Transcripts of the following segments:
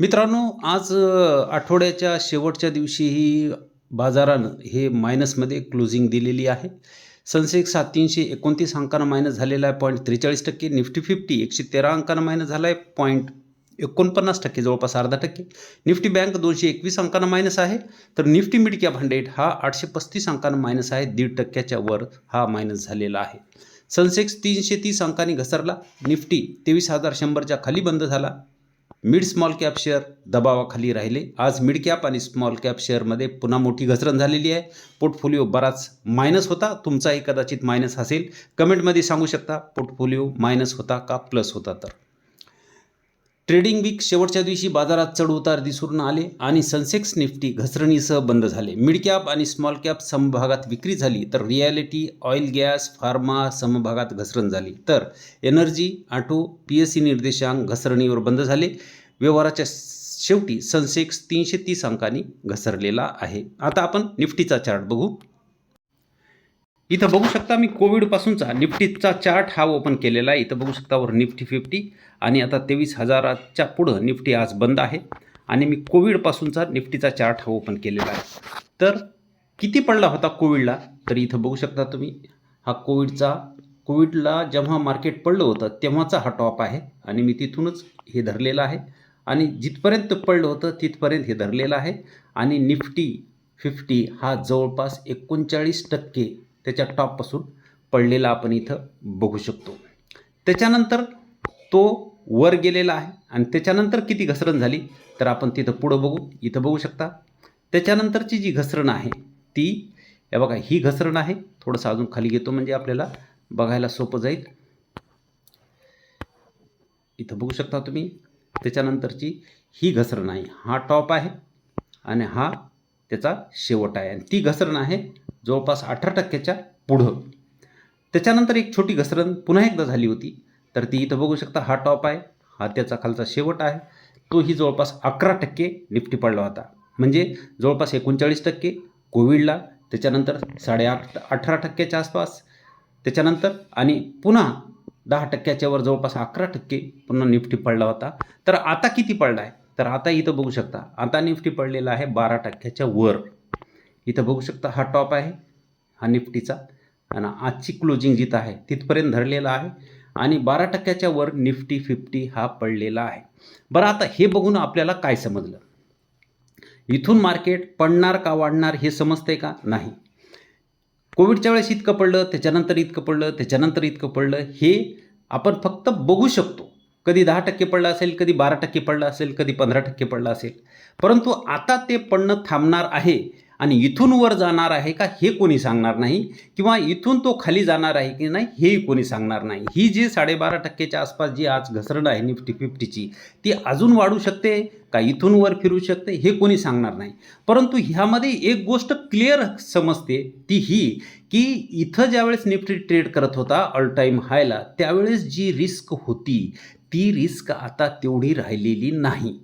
मित्रांनो आज आठवड्याच्या शेवटच्या दिवशीही बाजारानं हे मायनसमध्ये क्लोजिंग दिलेली आहे. सनसेक्स सात तीनशे एकोणतीस अंकानं मायनस झालेला आहे पॉईंट त्रेचाळीस टक्के निफ्टी फिफ्टी एकशे तेरा अंकानं मायनस झाला आहे पॉईंट एकोणपन्नास टक्के जवळपास अर्धा टक्के. निफ्टी बँक दोनशे एकवीस अंकानं मायनस आहे. तर निफ्टी मिडक्या भांडेट हंड्रेड हा आठशे पस्तीस अंकानं मायनस आहे. दीड टक्क्याच्या वर हा मायनस झालेला आहे. सनसेक्स तीनशे तीस अंकांनी घसरला. निफ्टी तेवीस हजार शंभरच्या खाली बंद झाला. मिड स्मॉल कॅप शेअर दबावाखाली राहिले. आज मिड कॅप आणि स्मॉल कॅप शेअरमध्ये पुन्हा मोठी घसरण झालेली आहे. पोर्टफोलिओ बराच मायनस होता. तुमचाही कदाचित मायनस असेल. कमेंटमध्ये सांगू शकता पोर्टफोलिओ मायनस होता का प्लस होता तर? ट्रेडिंग वीक शेवटच्या दिवशी बाजारात चढ उतार दिसून आले आणि सेन्सेक्स निफ्टी घसरणीसह बंद झाले. मिड कॅप आणि स्मॉल कॅप समभागात विक्री झाली तर रिॲलिटी ऑइल गॅस फार्मा समभागात घसरण झाली. तर energy auto P S C निर्देशांक घसरणीवर बंद झाले. व्यवहाराच्या शेवटी सेन्सेक्स तीनशे तीस अंकांनी घसरलेला आहे. आता आपण निफ्टीचा चार्ट बघू. इथं बघू शकता मी कोविडपासूनचा निफ्टीचा चार्ट हा ओपन केलेला आहे. इथं बघू शकता वर निफ्टी फिफ्टी आणि आता तेवीस हजाराच्या पुढं निफ्टी आज बंद आहे. आणि मी कोविडपासूनचा निफ्टीचा चार्ट हा ओपन केलेला आहे. तर किती पडला होता कोविडला तर इथं बघू शकता तुम्ही हा कोविडचा कोविडला जेव्हा मार्केट पडलं होतं तेव्हाचा हा टॉप आहे. आणि मी तिथूनच हे धरलेलं आहे. आणि जिथपर्यंत पडलं होतं तिथपर्यंत हे धरलेलं आहे. आणि निफ्टी फिफ्टी हा जवळपास एकोणचाळीस टक्के त्याच्या टॉपपासून पडलेला आपण इथं बघू शकतो. त्याच्यानंतर तो वर गेलेला आहे आणि त्याच्यानंतर किती घसरण झाली तर आपण तिथं पुढं बघू इथं बघू शकता. त्याच्यानंतरची जी घसरण आहे ती या बघा ही घसरण आहे. थोडंसं अजून खाली घेतो म्हणजे आपल्याला बघायला सोपं जाईल. इथं बघू शकता तुम्ही त्याच्यानंतरची ही घसरण आहे. हा टॉप आहे आणि हा त्याचा शेवट आहे. आणि ती घसरण आहे जवळपास अठरा टक्क्याच्या पुढं. त्याच्यानंतर एक छोटी घसरण पुन्हा एकदा झाली होती. तर ती इथं बघू शकता हा टॉप आहे हा त्याचा खालचा शेवट आहे. तोही जवळपास अकरा टक्के निफ्टी पडला होता. म्हणजे जवळपास एकोणचाळीस टक्के कोविडला त्याच्यानंतर साडेआठ अठरा टक्क्याच्या आसपास त्याच्यानंतर आणि पुन्हा दहा टक्क्याच्यावर जवळपास अकरा टक्के पुन्हा निफ्टी पडला होता. तर आता किती पडला आहे तर आता इथं बघू शकता आता निफ्टी पडलेला आहे बारा टक्क्याच्या वर. इथं बघू शकता हा टॉप आहे हा निफ्टीचा. आणि आजची क्लोजिंग जिथं आहे तिथपर्यंत धरलेला आहे. आणि बारा टक्क्याच्या वर निफ्टी फिफ्टी हा पडलेला आहे. बरं आता हे बघून आपल्याला काय समजलं? इथून मार्केट पडणार का वाढणार हे समजतंय का? नाही. कोविडच्या वेळेस इतकं पडलं त्याच्यानंतर इतकं पडलं त्याच्यानंतर इतकं पडलं हे आपण फक्त बघू शकतो. कधी दहा टक्के पडलं असेल कधी बारा टक्के पडलं असेल कधी पंधरा टक्के पडलं असेल. परंतु आता ते पडणं थांबणार आहे आणि इथून वर जाणार आहे का हे कोणी सांगणार नाही? किंवा इथून तो खाली जाणार आहे की नाही हेही कोणी सांगणार नाही. ही जी साडेबारा टक्केच्या आसपास जी आज घसरण आहे निफ्टी फिफ्टीची ती अजून वाढू शकते का इथून वर फिरू शकते हे कोणी सांगणार नाही. परंतु ह्यामध्ये एक गोष्ट क्लिअर समजते ती ही की इथं ज्यावेळेस निफ्टी ट्रेड करत होता ऑल टाईम हायला त्यावेळेस जी रिस्क होती ती रिस्क आता तेवढी राहिलेली नाही.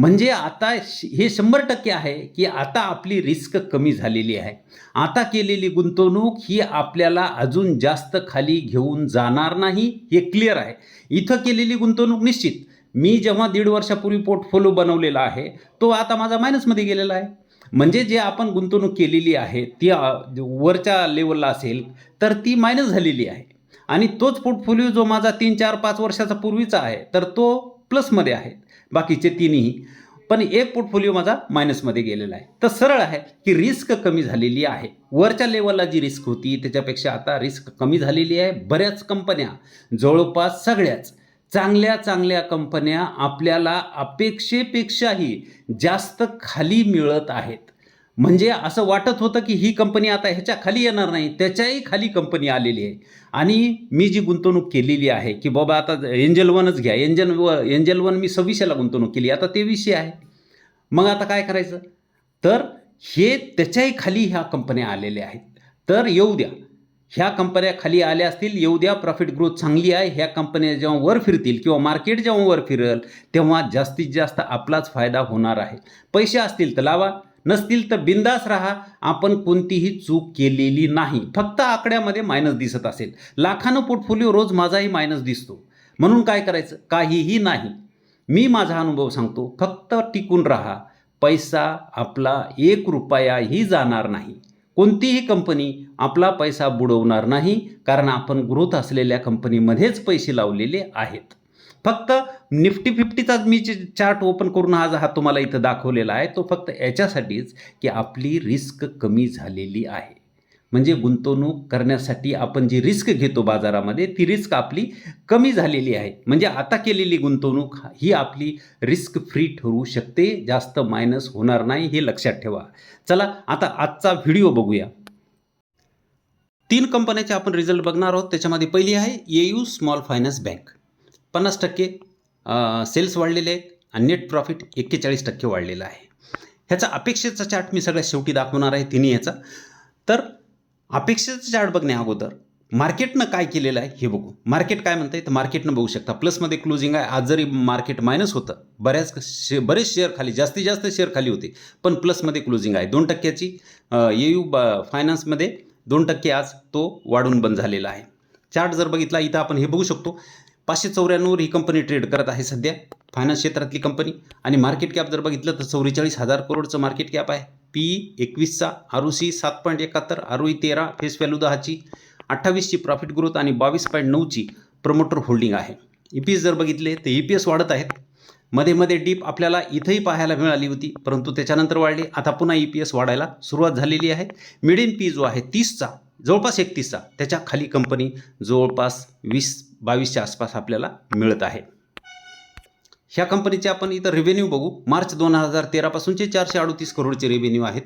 म्हणजे आता श- हे शंभर टक्के आहे की आता आपली रिस्क कमी झालेली आहे. आता केलेली गुंतवणूक ही आपल्याला अजून जास्त खाली घेऊन जाणार नाही हे क्लिअर आहे. इथं केलेली गुंतवणूक निश्चित. मी जेव्हा दीड वर्षापूर्वी पोर्टफोलिओ बनवलेला आहे तो आता माझा मायनसमध्ये गेलेला आहे. म्हणजे जे आपण गुंतवणूक केलेली आहे ती वरच्या लेवलला असेल तर ती मायनस झालेली आहे. आणि तोच पोर्टफोलिओ जो माझा तीन चार पाच वर्षाचा पूर्वीचा आहे तर तो प्लसमध्ये आहे. बाकीचे तिन्ही. पण एक पोर्टफोलिओ माझा मायनसमध्ये गेलेला आहे. तर सरळ आहे की रिस्क कमी झालेली आहे. वरच्या लेवलला जी रिस्क होती त्याच्यापेक्षा आता रिस्क कमी झालेली आहे. बऱ्याच कंपन्या जवळपास सगळ्याच चांगल्या चांगल्या कंपन्या आपल्याला अपेक्षेपेक्षाही जास्त खाली मिळत आहेत. म्हणजे असं वाटत होतं की ही कंपनी आता ह्याच्या खाली येणार नाही त्याच्याही खाली कंपनी आलेली आहे. आणि मी जी गुंतवणूक केलेली आहे की बाबा आता एंजल वनच घ्या एंजल व एंजल वन मी सव्वीसशेला गुंतवणूक केली आता तेवीसशे आहे. मग आता काय करायचं? तर हे त्याच्याही खाली ह्या कंपन्या आलेल्या आहेत. तर येऊ द्या. ह्या कंपन्या खाली आल्या असतील येऊ द्या. प्रॉफिट ग्रोथ चांगली आहे. ह्या कंपन्या जेव्हा वर फिरतील किंवा मार्केट जेव्हा वर फिरेल तेव्हा जास्तीत जास्त आपलाच फायदा होणार आहे. पैसे असतील तर लावा. नसतील तर बिंदास राहा. आपण कोणतीही चूक केलेली नाही. फक्त आकड्यामध्ये मायनस दिसत असेल. लाखानं पोर्टफोलिओ रोज माझाही मायनस दिसतो. म्हणून काय करायचं? काहीही नाही. मी माझा अनुभव सांगतो. फक्त टिकून राहा. पैसा आपला एक रुपयाही जाणार नाही. कोणतीही कंपनी आपला पैसा बुडवणार नाही. कारण आपण ग्रोथ असलेल्या कंपनीमध्येच पैसे लावलेले आहेत. फक्त निफ्टी फिफ्टीचाच मी जे चार्ट ओपन करून आज हा तुम्हाला इथं दाखवलेला आहे तो फक्त याच्यासाठीच की आपली रिस्क कमी झालेली आहे. म्हणजे गुंतवणूक करण्यासाठी आपण जी रिस्क घेतो बाजारामध्ये ती रिस्क आपली कमी झालेली आहे. म्हणजे आता केलेली गुंतवणूक ही आपली रिस्क फ्री ठरू शकते जास्त मायनस होणार नाही हे लक्षात ठेवा. चला आता आजचा व्हिडिओ बघूया. तीन कंपन्याचे आपण रिझल्ट बघणार आहोत त्याच्यामध्ये पहिली आहे A U small finance bank पन्नास टक्के सेल्स वाढलेले आहेत आणि नेट प्रॉफिट एक्केचाळीस टक्के वाढलेला आहे. ह्याचा अपेक्षेचा चार्ट मी सगळ्यात शेवटी दाखवणार आहे तिन्ही ह्याचा. तर अपेक्षेचं चार्ट बघण्या अगोदर मार्केटनं काय केलेलं आहे हे बघू. मार्केट काय म्हणतं आहे तर मार्केटनं बघू शकता. प्लसमध्ये क्लोजिंग आहे. आज जरी मार्केट मायनस होतं बऱ्याच शे बरेच शेअर खाली जास्तीत जास्त शेअर खाली होते पण प्लसमध्ये क्लोजिंग आहे. दोन टक्क्याची ए यू ब फायनान्समध्ये दोन टक्के आज तो वाढून बंद झालेला आहे. चार्ट जर बघितला इथं आपण हे बघू शकतो. पाचशे चौऱ्याण्णववर ही कंपनी ट्रेड करत आहे सध्या. फायनान्स क्षेत्रातली कंपनी आणि मार्केट कॅप जर बघितलं तर चौवेचाळीस हजार करोडचं मार्केट कॅप आहे. पी एकवीसचा आर ओ सी सात पॉईंट एकाहत्तर आर ओ ई तेरा फेस व्हॅल्यू दहाची अठ्ठावीसची प्रॉफिट ग्रोथ आणि बावीस पॉईंट नऊची प्रमोटर होल्डिंग आहे. ई पी एस जर बघितले तर ई पी एस वाढत आहेत. मध्ये मध्ये डीप आपल्याला इथंही पाहायला मिळाली होती परंतु त्याच्यानंतर वाढली. आता पुन्हा ई पी एस वाढायला सुरुवात झालेली आहे. मिडियन पी जो आहे तीसचा जवळपास एकतीसचा. त्याच्याखाली कंपनी जवळपास वीस बावीसच्या आसपास आपल्याला मिळत आहे. ह्या कंपनीचे आपण इथं रेव्हेन्यू बघू. मार्च दोन हजार तेरापासूनचे चारशे अडतीस करोडचे रेव्हेन्यू आहेत.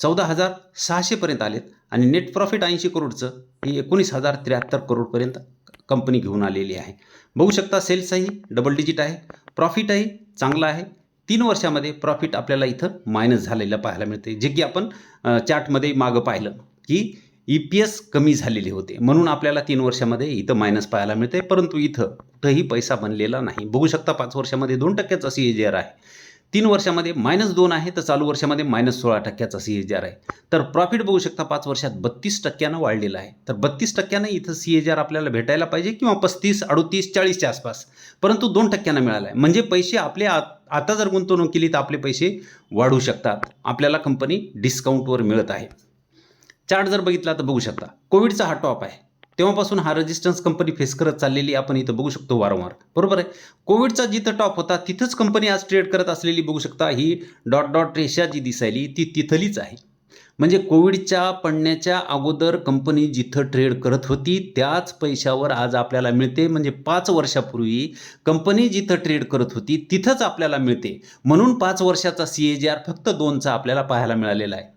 चौदा हजार सहाशेपर्यंत आलेत आणि नेट प्रॉफिट ऐंशी करोडचं हे एकोणीस हजार त्र्याहत्तर करोडपर्यंत कंपनी घेऊन आलेली आहे. बघू शकता सेल्सही डबल डिजिट आहे. प्रॉफिटही चांगला आहे. तीन वर्षामध्ये प्रॉफिट आपल्याला इथं मायनस झालेलं पाहायला मिळते जे की आपण चार्टमध्ये मागं पाहिलं की ई पी एस कमी झालेले होते. म्हणून आपल्याला तीन वर्षामध्ये इथं मायनस पाहायला मिळते परंतु इथं कुठंही पैसा बनलेला नाही. बघू शकता पाच वर्षामध्ये दोन टक्क्याचा सी ए जी आर आहे. तीन वर्षामध्ये मायनस दोन आहे तर चालू वर्षामध्ये मायनस सोळा टक्क्याचा सी एच आर आहे. तर प्रॉफिट बघू शकता पाच वर्षात बत्तीस टक्क्यानं वाढलेलं आहे. तर बत्तीस टक्क्यानं इथं सी एच आर आपल्याला भेटायला पाहिजे किंवा पस्तीस अडतीस चाळीसच्या आसपास. परंतु दोन टक्क्यानं मिळाला आहे. म्हणजे पैसे आपले आत आता जर गुंतवणूक केली तर आपले पैसे वाढू शकतात. आपल्याला कंपनी डिस्काउंटवर मिळत आहे. चार्ट जर बघितला तर बघू शकता. कोविडचा हा टॉप आहे. तेव्हापासून हा रेजिस्टन्स कंपनी फेस करत चाललेली आपण इथं बघू शकतो वारंवार. बरोबर आहे? कोविडचा जिथं टॉप होता तिथंच कंपनी आज ट्रेड करत असलेली बघू शकता. ही डॉट डॉट रेषा जी दिसायली ती तिथलीच आहे. म्हणजे कोविडच्या पडण्याच्या अगोदर कंपनी जिथं ट्रेड करत होती त्याच पैशावर आज आपल्याला मिळते. म्हणजे पाच वर्षापूर्वी कंपनी जिथं ट्रेड करत होती तिथंच आपल्याला मिळते. म्हणून पाच वर्षाचा सी ए जी आर फक्त दोनचा आपल्याला पाहायला मिळालेला आहे.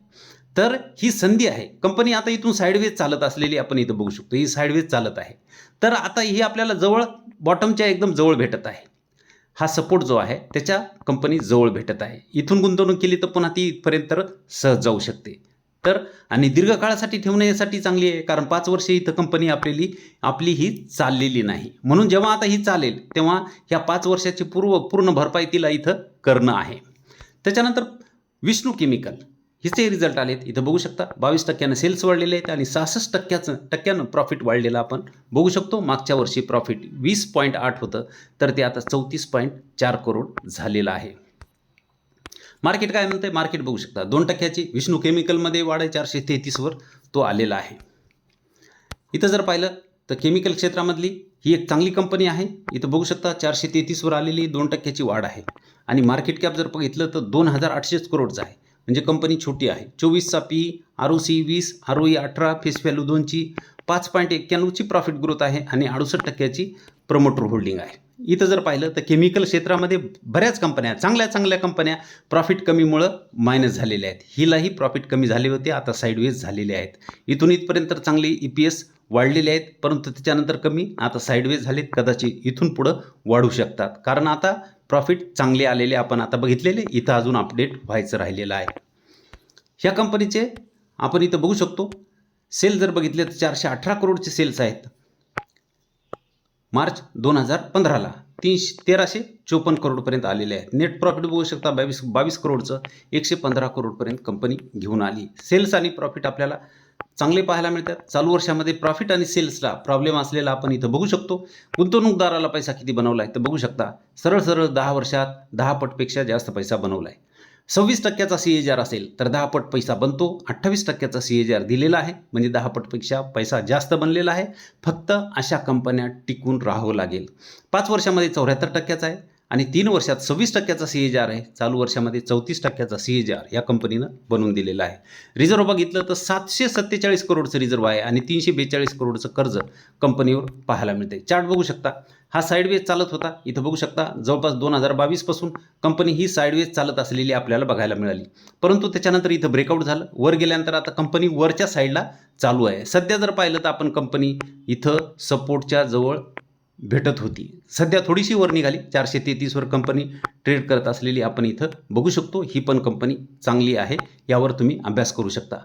तर ही संधी आहे. कंपनी आता इथून साईडवेज चालत असलेली आपण इथं बघू शकतो. ही साईडवेज चालत आहे. तर आता ही आपल्याला जवळ बॉटमच्या एकदम जवळ भेटत आहे. हा सपोर्ट जो आहे त्याच्या कंपनी जवळ भेटत आहे. इथून गुंतवणूक केली तर पुन्हा ती इथपर्यंत सहज जाऊ शकते. तर आणि दीर्घकाळासाठी ठेवण्यासाठी चांगली आहे कारण पाच वर्षे इथं कंपनी आपलेली आपली ही चाललेली नाही. म्हणून जेव्हा आता ही चालेल तेव्हा ह्या पाच वर्षाची पूर्व पूर्ण भरपाई तिला इथं करणं आहे. त्याच्यानंतर विष्णू केमिकल. हिचे रिझल्ट आलेत. इथं बघू शकता बावीस टक्क्यानं सेल्स वाढलेले आहेत आणि सहासष्ट टक्क्याचं टक्क्यानं प्रॉफिट वाढलेलं आपण बघू शकतो. मागच्या वर्षी प्रॉफिट वीस पॉईंट आठ होतं तर ते आता चौतीस पॉईंट चार करोड झालेलं आहे. मार्केट काय म्हणतंय? मार्केट बघू शकता. दोन टक्क्याची विष्णू केमिकलमध्ये वाढ आहे चारशे तेहतीसवर तो आलेला आहे. इथं जर पाहिलं तर केमिकल क्षेत्रामधली ही एक चांगली कंपनी आहे. इथं बघू शकता चारशे तेहतीसवर आलेली दोन टक्क्याची वाढ आहे. आणि मार्केट कॅप जर बघितलं तर दोन हजार आठशेच करोडचं आहे. म्हणजे कंपनी छोटी आहे. चोवीसचा पी आर ओ सी वीस आर ओ ई अठरा फेस व्हॅल्यू दोनची पाच पॉईंट एक्क्याण्णवची प्रॉफिट ग्रोथ आहे आणि अडुसष्ट टक्क्याची प्रमोटर होल्डिंग आहे. इथं जर पाहिलं तर केमिकल क्षेत्रामध्ये बऱ्याच कंपन्या चांगल्या चांगल्या कंपन्या प्रॉफिट कमीमुळं मायनस झालेल्या आहेत. हिलाही प्रॉफिट कमी झाले होते. आता साईडवेज झालेले आहेत. इथून इथपर्यंत चांगली ई पी एस वाढलेले आहेत परंतु त्याच्यानंतर कमी आता साईडवेज झालेत कदाचित इथून पुढं वाढू शकतात. कारण आता प्रॉफिट चांगले आलेले आपण आता बघितलेले इथं अजून अपडेट व्हायचं राहिलेलं आहे. ह्या कंपनीचे आपण इथं बघू शकतो सेल जर बघितले तर चारशे अठरा करोडचे सेल्स आहेत. मार्च दोन हजार पंधराला तीनशे तेराशे चोपन्न करोडपर्यंत आलेले आहेत. नेट प्रॉफिट बघू शकता बावीस बावीस करोडचं एकशे पंधरा करोडपर्यंत कंपनी घेऊन आली. सेल्स आणि प्रॉफिट आपल्याला चांगले पाहायला मिळतात. चालू वर्षामध्ये प्रॉफिट आणि सेल्सला प्रॉब्लेम असलेला आपण इथं बघू शकतो. गुंतवणूकदाराला पैसा किती बनवला आहे तर बघू शकता. सरळ सरळ दहा वर्षात दहा पटपेक्षा जास्त पैसा बनवला आहे सव्वीस टक्क्याचा सी एच आर असेल तर दहा पट पैसा बनतो. अठ्ठावीस टक्क्याचा सी एच आर दिलेला आहे. म्हणजे दहा पटपेक्षा पैसा जास्त बनलेला आहे. फक्त अशा कंपन्या टिकून राहावं लागेल. पाच वर्षामध्ये चौऱ्याहत्तर टक्क्याचा आहे. आणि तीन वर्षात सव्वीस टक्क्याचा सी एच आर आहे. चालू वर्षामध्ये चौतीस टक्क्याचा सी एच आर या कंपनीनं बनवून दिलेला आहे. रिझर्व्ह बघितलं तर सातशे सत्तेचाळीस करोडचं रिझर्व्ह आहे आणि तीनशे बेचाळीस करोडचं कर्ज कंपनीवर पाहायला मिळते चार्ट बघू शकता. हा साईडवेज चालत होता. इथं बघू शकता जवळपास दोन हजार बावीसपासून कंपनी ही साईडवेज चालत असलेली आपल्याला बघायला मिळाली. परंतु त्याच्यानंतर इथं ब्रेकआउट झालं. वर गेल्यानंतर आता कंपनी वरच्या साईडला चालू आहे. सध्या जर पाहिलं तर आपण कंपनी इथं सपोर्टच्या जवळ भेटत होती. सध्या थोडीशी वर निघाली. चारशे तेहतीसवर कंपनी ट्रेड करत असलेली आपण इथं बघू शकतो. ही पण कंपनी चांगली आहे. यावर तुम्ही अभ्यास करू शकता.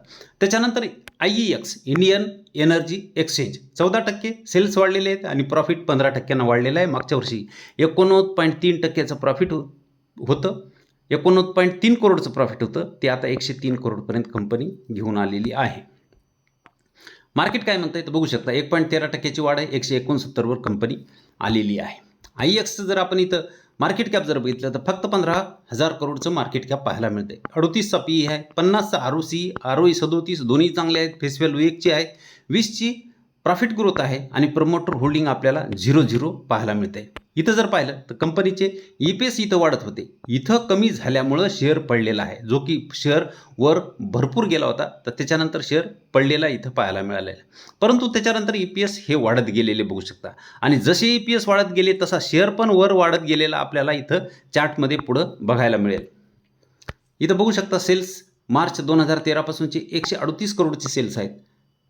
त्याच्यानंतर I E X Indian energy exchange चौदा टक्के सेल्स वाढलेले आहेत आणि प्रॉफिट पंधरा टक्क्यानं वाढलेलं आहे. मागच्या वर्षी एकोणनव्वद पॉईंट तीन टक्क्याचं प्रॉफिट हो-, होतं. एकोणनव्वद पॉईंट तीन करोडचं प्रॉफिट होतं. ते आता एकशे तीन करोडपर्यंत कंपनी घेऊन आलेली आहे. मार्केट काय म्हणतं तर बघू शकता. एक पॉईंट तेरा टक्क्याची वाढ आहे. एकशे एकोणसत्तरवर कंपनी आलेली आहे. आय एक्सचं जर आपण इथं मार्केट कॅप जर बघितलं तर फक्त पंधरा हजार करोडचं मार्केट कॅप पाहायला मिळते अडतीसचा पी आहे. पन्नासचा R O C R O E सदोतीस दोन्ही चांगले आहेत. फेस व्हॅल्यू एकची आहे. वीसची प्रॉफिट ग्रोथ आहे आणि प्रमोटर होल्डिंग आपल्याला झिरो झिरो पाहायला मिळते इथं जर पाहिलं तर कंपनीचे ई पी एस इथं वाढत होते. इथं कमी झाल्यामुळं शेअर पडलेला आहे. जो की शेअर वर भरपूर गेला होता तर त्याच्यानंतर शेअर पडलेला इथं पाहायला मिळालेला आहे. परंतु त्याच्यानंतर ई पी एस हे वाढत गेलेले बघू शकता. आणि जसे ई पी एस वाढत गेले तसा शेअर पण वर वाढत गेलेला आपल्याला इथं चार्टमध्ये पुढं बघायला मिळेल. इथं बघू शकता सेल्स मार्च दोन हजार तेरापासूनचे एकशे अडतीस करोडचे सेल्स आहेत.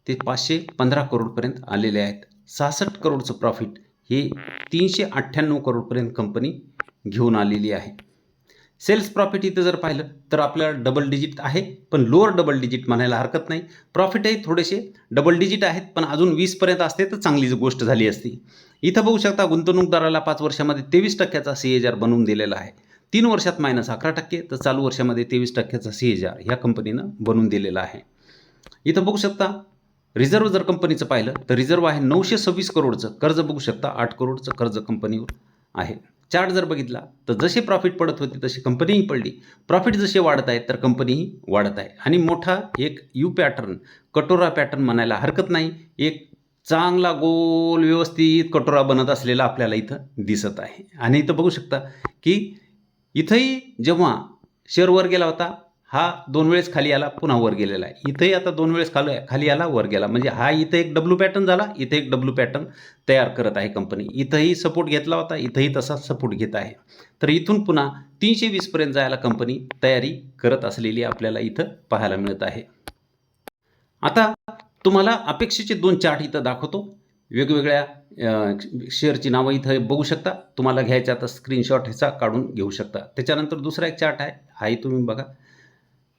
ते पाचशे पंधरा करोडपर्यंत आलेले आहेत. सहासष्ट करोडचं प्रॉफिट हे तीनशे अठ्ठ्याण्णव करोडपर्यंत कंपनी घेऊन आलेली आहे. सेल्स प्रॉफिट इथं जर पाहिलं तर आपल्याला डबल डिजिट आहे पण लोअर डबल डिजिट म्हणायला हरकत नाही. प्रॉफिटही थोडेसे डबल डिजिट आहेत पण अजून वीसपर्यंत असते तर चांगलीच गोष्ट झाली असती. इथं बघू शकता गुंतवणूकदाराला पाच वर्षामध्ये तेवीस टक्क्याचा सी एच आर बनवून दिलेला आहे. तीन वर्षात मायनस अकरा टक्के तर चालू वर्षामध्ये तेवीस टक्क्याचा सी एच आर ह्या कंपनीनं बनवून दिलेला आहे. इथं बघू शकता रिझर्व्ह जर कंपनीचं पाहिलं तर रिझर्व्ह आहे नऊशे सव्वीस करोडचं. कर्ज बघू शकता आठ करोडचं कर्ज कंपनीवर आहे. चार्ट जर बघितला तर जसे प्रॉफिट पडत होते तशी कंपनीही पडली. प्रॉफिट जसे वाढत आहेत तर कंपनीही वाढत आहे. आणि मोठा एक यू पॅटर्न कटोरा पॅटर्न म्हणायला हरकत नाही. एक चांगला गोल व्यवस्थित कटोरा बनत असलेला आपल्याला इथं दिसत आहे. आणि इथं बघू शकता की इथंही जेव्हा शेअरवर गेला होता हा दोन वेळेस खाली आला पुन्हा वर गेलेला आहे. इथंही आता दोन वेळेस खाल खाली आला वर गेला. म्हणजे हा इथं एक डब्ल्यू पॅटर्न झाला इथं एक डब्ल्यू पॅटर्न तयार करत आहे कंपनी इथंही सपोर्ट घेतला होता इथंही तसाच सपोर्ट घेत आहे. तर इथून पुन्हा तीनशे वीसपर्यंत जायला कंपनी तयारी करत असलेली आपल्याला इथं पाहायला मिळत आहे. आता तुम्हाला अपेक्षेचे दोन चार्ट इथं दाखवतो. वेगवेगळ्या शेअरची नावं इथं बघू शकता. तुम्हाला घ्यायचा आता स्क्रीनशॉट ह्याचा काढून घेऊ शकता. त्याच्यानंतर दुसरा एक चार्ट आहे. हाही तुम्ही बघा.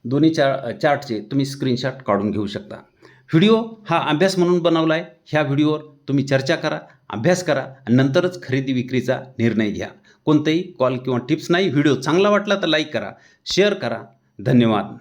दोन्ही चार चार्टचे तुम्ही स्क्रीनशॉट काढून घेऊ शकता. व्हिडिओ हा अभ्यास म्हणून बनवला आहे ह्या व्हिडिओवर तुम्ही चर्चा करा अभ्यास करा आणि नंतरच खरेदी विक्रीचा निर्णय घ्या. कोणतेही कॉल किंवा टिप्स नाही व्हिडिओ चांगला वाटला तर लाईक करा शेअर करा. धन्यवाद.